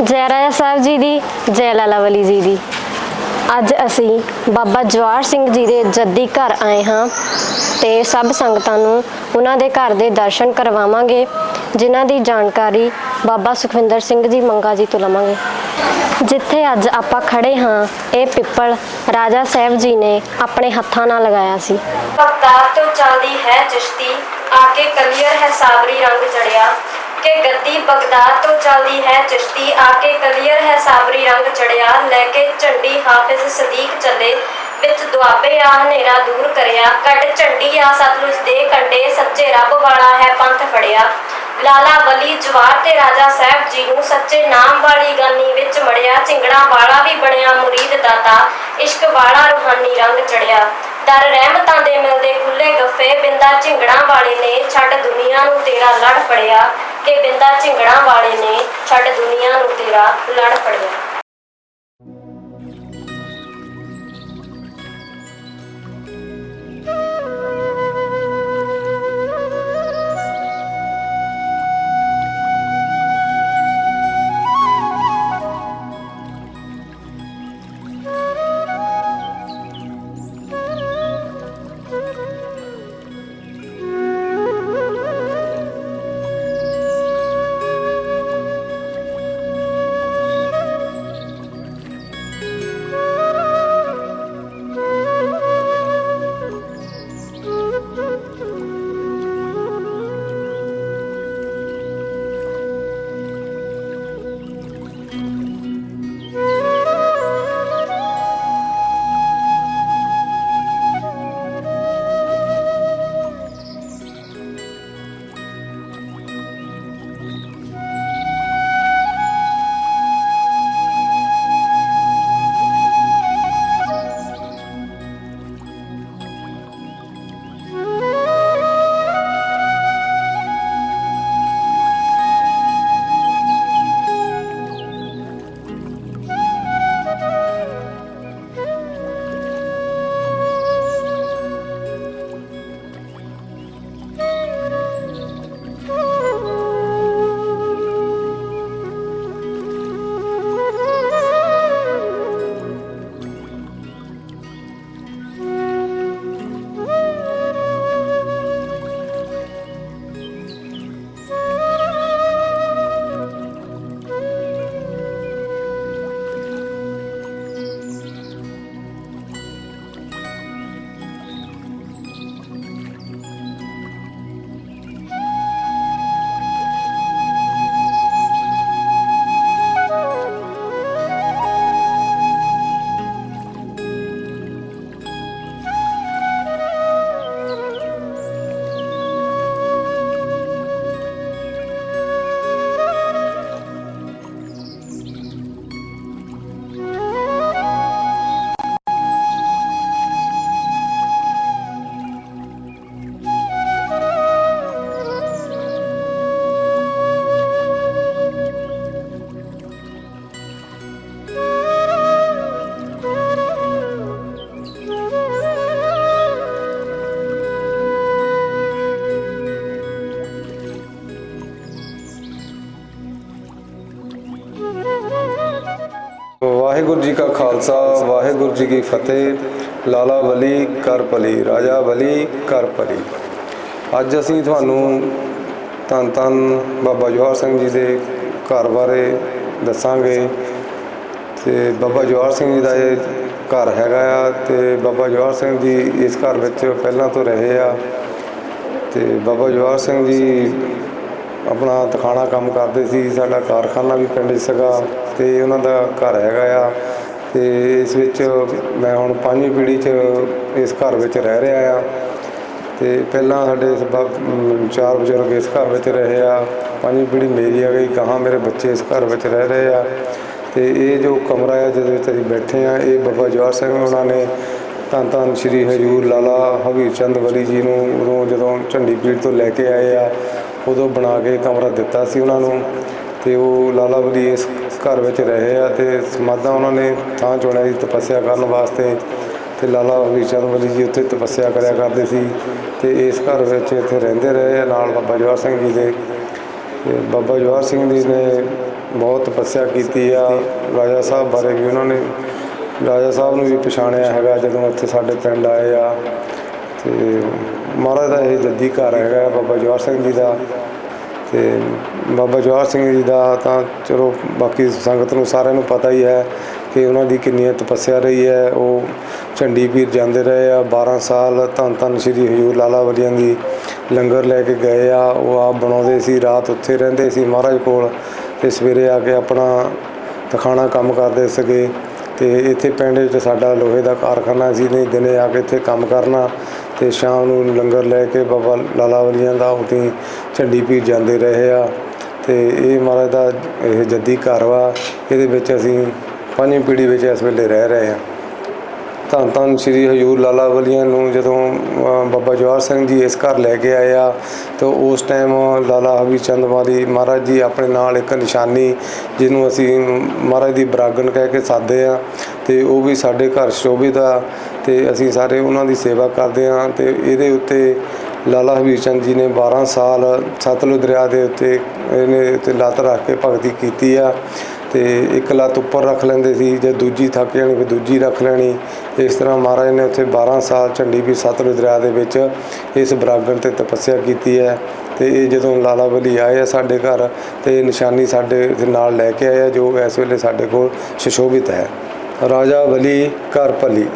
ਜੈ ਰਾਜਾ ਸਾਹਿਬ ਜੀ ਦੀ, ਜੈ ਲਾਲਾ ਵਲੀ ਜੀ ਦੀ। ਅੱਜ ਅਸੀਂ ਬਾਬਾ ਜਵਾਰ ਸਿੰਘ ਜੀ ਦੇ ਜੱਦੀ ਘਰ ਆਏ ਹਾਂ ਤੇ ਸਭ ਸੰਗਤਾਂ ਨੂੰ ਉਹਨਾਂ ਦੇ ਘਰ ਦੇ ਦਰਸ਼ਨ ਕਰਵਾਵਾਂਗੇ, ਜਿਨ੍ਹਾਂ ਦੀ ਜਾਣਕਾਰੀ ਬਾਬਾ ਸੁਖਵਿੰਦਰ ਸਿੰਘ ਜੀ ਮੰਗਾ ਜੀ ਤੋਂ ਲਵਾਂਗੇ। ਜਿੱਥੇ ਅੱਜ ਆਪਾਂ ਖੜੇ ਹਾਂ, ਇਹ ਪਿੱਪਲ ਰਾਜਾ ਸਾਹਿਬ ਜੀ ਨੇ ਆਪਣੇ ਹੱਥਾਂ ਨਾਲ ਲਗਾਇਆ ਸੀ। ਬਗਦਾਦ ਤੋਂ ਚੱਲਦੀ ਹੈ ਚਿਸ਼ਤੀ ਆ ਕੇ ਹੈ ਸਾਬਰੀ ਰੰਗ ਚੜਿਆ ਕਿ ਗੱਦੀ ਬਗਦਾਦ ਤੋਂ ਚੱਲਦੀ ਹੈ ਚਿਸ਼ਤੀ ਆ ਕੇ ਕਲੀਅਰ ਹੈ ਸਾਬਰੀ ਰੰਗ ਚੜਿਆ, ਲੈ ਕੇ ਝੰਡੀ ਹਾਫਿਜ਼ ਸਦੀਕ ਚੱਲੇ, ਵਿੱਚ ਦੁਆਬੇ ਆ ਹਨੇਰਾ ਦੂਰ ਕਰਿਆ, ਕੱਢ ਝੰਡੀ ਆ ਸਤਲੁਜ ਦੇ ਕੰਡੇ ਸੱਚੇ ਰੱਬ ਵਾਲਾ ਹੈ ਪੰਥ ਫੜਿਆ। ਲਾਲਾ ਵਲੀ ਜਵਾਰ ਤੇ ਰਾਜਾ ਸਾਹਿਬ ਜੀ ਨੂੰ ਸੱਚੇ ਨਾਮ ਵਾਲੀ ਗਾਨੀ ਵਿੱਚ ਮੜਿਆ ਝਿੰਗੜਾ ਵਾਲਾ ਵੀ ਬਣਿਆ ਮੁਰੀਦ ਦਾਤਾ, ਇਸ਼ਕ ਵਾਲਾ ਰੂਹਾਨੀ ਰੰਗ ਚੜਿਆ। ਦਰ ਰਹਿਮਤਾਂ ਦੇ ਮਿਲਦੇ ਖੁੱਲੇ ਗੱਫੇ, ਬਿੰਦਾ ਝਿੰਗੜਾਂ ਵਾਲੇ ਨੇ ਛੱਡ ਦੁਨੀਆ ਨੂੰ ਤੇਰਾ ਲੜ ਪੜਿਆ ਕਿ ਬਿੰਦਾ ਝਿੰਗੜਾਂ ਵਾਲੇ ਨੇ ਛੱਡ ਦੁਨੀਆ ਨੂੰ ਤੇਰਾ ਲੜ ਪੜਿਆ ਵਾਹਿਗੁਰੂ ਜੀ ਕਾ ਖਾਲਸਾ, ਵਾਹਿਗੁਰੂ ਜੀ ਕੀ ਫਤਿਹ। ਲਾਲਾ ਵਲੀ ਕਰ ਭਲੀ, ਰਾਜਾ ਵਲੀ ਕਰ ਭਲੀ। ਅੱਜ ਅਸੀਂ ਤੁਹਾਨੂੰ ਧੰਨ ਧੰਨ ਬਾਬਾ ਜਵਾਹਰ ਸਿੰਘ ਜੀ ਦੇ ਘਰ ਬਾਰੇ ਦੱਸਾਂਗੇ। ਤੇ ਬਾਬਾ ਜਵਾਹਰ ਸਿੰਘ ਜੀ ਦਾ ਇਹ ਘਰ ਹੈਗਾ ਆ ਤੇ ਬਾਬਾ ਜਵਾਹਰ ਸਿੰਘ ਜੀ ਇਸ ਘਰ ਵਿੱਚ ਪਹਿਲਾਂ ਤੋਂ ਰਹੇ ਆ। ਤੇ ਬਾਬਾ ਜਵਾਹਰ ਸਿੰਘ ਜੀ ਆਪਣਾ ਤਖਾਣਾ ਕੰਮ ਕਰਦੇ ਸੀ, ਸਾਡਾ ਕਾਰਖਾਨਾ ਵੀ ਪਿੰਡ 'ਚ ਸੀਗਾ ਤੇ ਉਹਨਾਂ ਦਾ ਘਰ ਹੈਗਾ ਆ ਤੇ ਇਸ ਵਿੱਚ ਮੈਂ ਹੁਣ ਪੰਜਵੀਂ ਪੀੜ੍ਹੀ 'ਚ ਇਸ ਘਰ ਵਿੱਚ ਰਹਿ ਰਿਹਾ ਆ। ਤੇ ਪਹਿਲਾਂ ਸਾਡੇ ਸਬਬ ਚਾਰ ਬਜ਼ੁਰਗ ਇਸ ਘਰ ਵਿੱਚ ਰਹੇ ਆ। ਪੰਜਵੀਂ ਪੀੜ੍ਹੀ ਮੇਰੀ ਆ ਗਈ ਕਹਾਂ ਮੇਰੇ ਬੱਚੇ ਇਸ ਘਰ ਵਿੱਚ ਰਹਿ ਰਹੇ ਆ। ਤੇ ਇਹ ਜੋ ਕਮਰਾ ਹੈ ਜਿਹਦੇ ਵਿੱਚ ਅਸੀਂ ਬੈਠੇ ਆ, ਇਹ ਬਾਬਾ ਜਵਾਹਰ ਸਿੰਘ ਉਹਨਾਂ ਨੇ ਧੰਨ ਧੰਨ ਸ਼੍ਰੀ ਹਜੂਰ ਲਾਲਾ ਹਬੀਬ ਚੰਦ ਵਲੀ ਜੀ ਨੂੰ ਉਦੋਂ ਜਦੋਂ ਝੰਡੀ ਪੀੜ ਤੋਂ ਲੈ ਕੇ ਆਏ ਆ ਉਦੋਂ ਬਣਾ ਕੇ ਕਮਰਾ ਦਿੱਤਾ ਸੀ ਉਹਨਾਂ ਨੂੰ ਤੇ ਉਹ ਲਾਲਾ ਵਲੀ ਇਸ ਘਰ ਵਿੱਚ ਰਹੇ ਆ ਤੇ ਸਮਾਧਾਂ ਉਹਨਾਂ ਨੇ ਥਾਂ ਚੁਣਿਆ ਸੀ ਤਪੱਸਿਆ ਕਰਨ ਵਾਸਤੇ ਤੇ ਲਾਲਾ ਹਬੀਬ ਚੰਦ ਵਲੀ ਜੀ ਉੱਥੇ ਤਪੱਸਿਆ ਕਰਿਆ ਕਰਦੇ ਸੀ ਤੇ ਇਸ ਘਰ ਵਿੱਚ ਇੱਥੇ ਰਹਿੰਦੇ ਰਹੇ ਆ ਨਾਲ ਬਾਬਾ ਜਵਾਹਰ ਸਿੰਘ ਜੀ ਦੇ। ਤੇ ਬਾਬਾ ਜਵਾਹਰ ਸਿੰਘ ਜੀ ਨੇ ਬਹੁਤ ਤਪੱਸਿਆ ਕੀਤੀ ਆ। ਰਾਜਾ ਸਾਹਿਬ ਬਾਰੇ ਵੀ ਉਹਨਾਂ ਨੇ ਰਾਜਾ ਸਾਹਿਬ ਨੂੰ ਵੀ ਪਛਾਣਿਆ ਹੈਗਾ ਜਦੋਂ ਇੱਥੇ ਸਾਡੇ ਪਿੰਡ ਆਏ ਆ। ਤੇ ਮਹਾਰਾਜ ਦਾ ਇਹ ਜੱਦੀ ਘਰ ਹੈਗਾ ਬਾਬਾ ਜਵਾਹਰ ਸਿੰਘ ਜੀ ਦਾ। ਤੇ ਬਾਬਾ ਜਵਾਹਰ ਸਿੰਘ ਜੀ ਦਾ ਤਾਂ ਚਲੋ ਬਾਕੀ ਸੰਗਤ ਨੂੰ ਸਾਰਿਆਂ ਨੂੰ ਪਤਾ ਹੀ ਹੈ ਕਿ ਉਹਨਾਂ ਦੀ ਕਿੰਨੀ ਤਪੱਸਿਆ ਰਹੀ ਹੈ। ਉਹ ਝੰਡੀ ਪੀਰ ਜਾਂਦੇ ਰਹੇ ਆ 12 ਸਾਲ ਧੰਨ ਧੰਨ ਸ਼੍ਰੀ ਹਜੂਰ ਲਾਲਾ ਵਲੀਆਂ ਦੀ ਲੰਗਰ ਲੈ ਕੇ ਗਏ ਆ। ਉਹ ਆਪ ਬਣਾਉਂਦੇ ਸੀ, ਰਾਤ ਉੱਥੇ ਰਹਿੰਦੇ ਸੀ ਮਹਾਰਾਜ ਕੋਲ ਤੇ ਸਵੇਰੇ ਆ ਕੇ ਆਪਣਾ ਤਖਾਣਾ ਕੰਮ ਕਰਦੇ ਸੀਗੇ। ਤੇ ਇੱਥੇ ਪਿੰਡ ਵਿੱਚ ਸਾਡਾ ਲੋਹੇ ਦਾ ਕਾਰਖਾਨਾ ਸੀ ਨੇ ਦਿਨੇ ਆ ਕੇ ਇੱਥੇ ਕੰਮ ਕਰਨਾ ਤੇ ਸ਼ਾਮ ਨੂੰ ਲੰਗਰ ਲੈ ਕੇ ਬਾਬਾ ਲਾਲਾ ਵਲੀਆਂ ਦਾ ਉਤੀ ਝੰਡੀ ਪੀਰ ਜਾਂਦੇ ਰਹੇ ਆ। ਤੇ ਇਹ ਮਹਾਰਾਜ ਦਾ ਇਹ ਜੱਦੀ ਘਰ ਵਾ, ਇਹਦੇ ਵਿੱਚ ਅਸੀਂ ਪੰਜਵੀਂ ਪੀੜ੍ਹੀ ਵਿੱਚ ਇਸ ਵੇਲੇ ਰਹਿ ਰਹੇ ਆ। ਧੰਨ ਧੰਨ ਸ਼੍ਰੀ ਹਜੂਰ ਲਾਲਾ ਵਲੀਆਂ ਨੂੰ ਜਦੋਂ ਬਾਬਾ ਜਵਾਹਰ ਸਿੰਘ ਜੀ ਇਸ ਘਰ ਲੈ ਕੇ ਆਏ ਆ, ਤਾਂ ਉਸ ਟਾਈਮ ਲਾਲਾ ਹਬੀਬ ਚੰਦ ਵਾਲੀ ਮਹਾਰਾਜ ਜੀ ਆਪਣੇ ਨਾਲ ਇੱਕ ਨਿਸ਼ਾਨੀ ਜਿਹਨੂੰ ਅਸੀਂ ਮਹਾਰਾਜ ਦੀ ਬਰਾਗਣ ਕਹਿ ਕੇ ਸਾਦੇ ਆ, ਤੇ ਉਹ ਵੀ ਸਾਡੇ ਘਰ ਸ਼ੋਭਿਤ ਆ, ਤੇ ਅਸੀਂ ਸਾਰੇ ਉਹਨਾਂ ਦੀ ਸੇਵਾ ਕਰਦੇ ਆ, ਤੇ ਇਹਦੇ ਉੱਤੇ ਲਾਲਾ ਹਬੀਬ ਚੰਦ ਜੀ ਨੇ 12 ਸਾਲ ਸਤਲੁਜ ਦਰਿਆ ਦੇ ਉੱਤੇ ਇਹਨੇ ਤੇ ਲੱਤ ਰੱਖ ਕੇ ਭਗਤੀ ਕੀਤੀ ਆ ਤੇ ਇੱਕ ਲੱਤ ਉੱਪਰ ਰੱਖ ਲੈਂਦੇ ਸੀ, ਜੇ ਦੂਜੀ ਥੱਕ ਜਾਣੀ ਫਿਰ ਦੂਜੀ ਰੱਖ ਲੈਣੀ। ਇਸ ਤਰ੍ਹਾਂ ਮਹਾਰਾਜ ਨੇ ਉੱਥੇ 12 ਸਾਲ ਝੰਡੀ ਵੀ ਸਤਲੁਜ ਦਰਿਆ ਦੇ ਵਿੱਚ ਇਸ ਬਰਾਗਣ ਤੇ ਤਪੱਸਿਆ ਕੀਤੀ ਹੈ। ਤੇ ਇਹ ਜਦੋਂ ਲਾਲਾ ਵਲੀ ਆਏ ਆ ਸਾਡੇ ਘਰ, ਤੇ ਇਹ ਨਿਸ਼ਾਨੀ ਸਾਡੇ ਨਾਲ ਲੈ ਕੇ ਆਏ ਆ, ਜੋ ਇਸ ਵੇਲੇ ਸਾਡੇ ਕੋਲ ਸੁਸ਼ੋਭਿਤ ਹੈ। ਰਾਜਾ ਬਲੀ ਘਰ ਭਲੀ।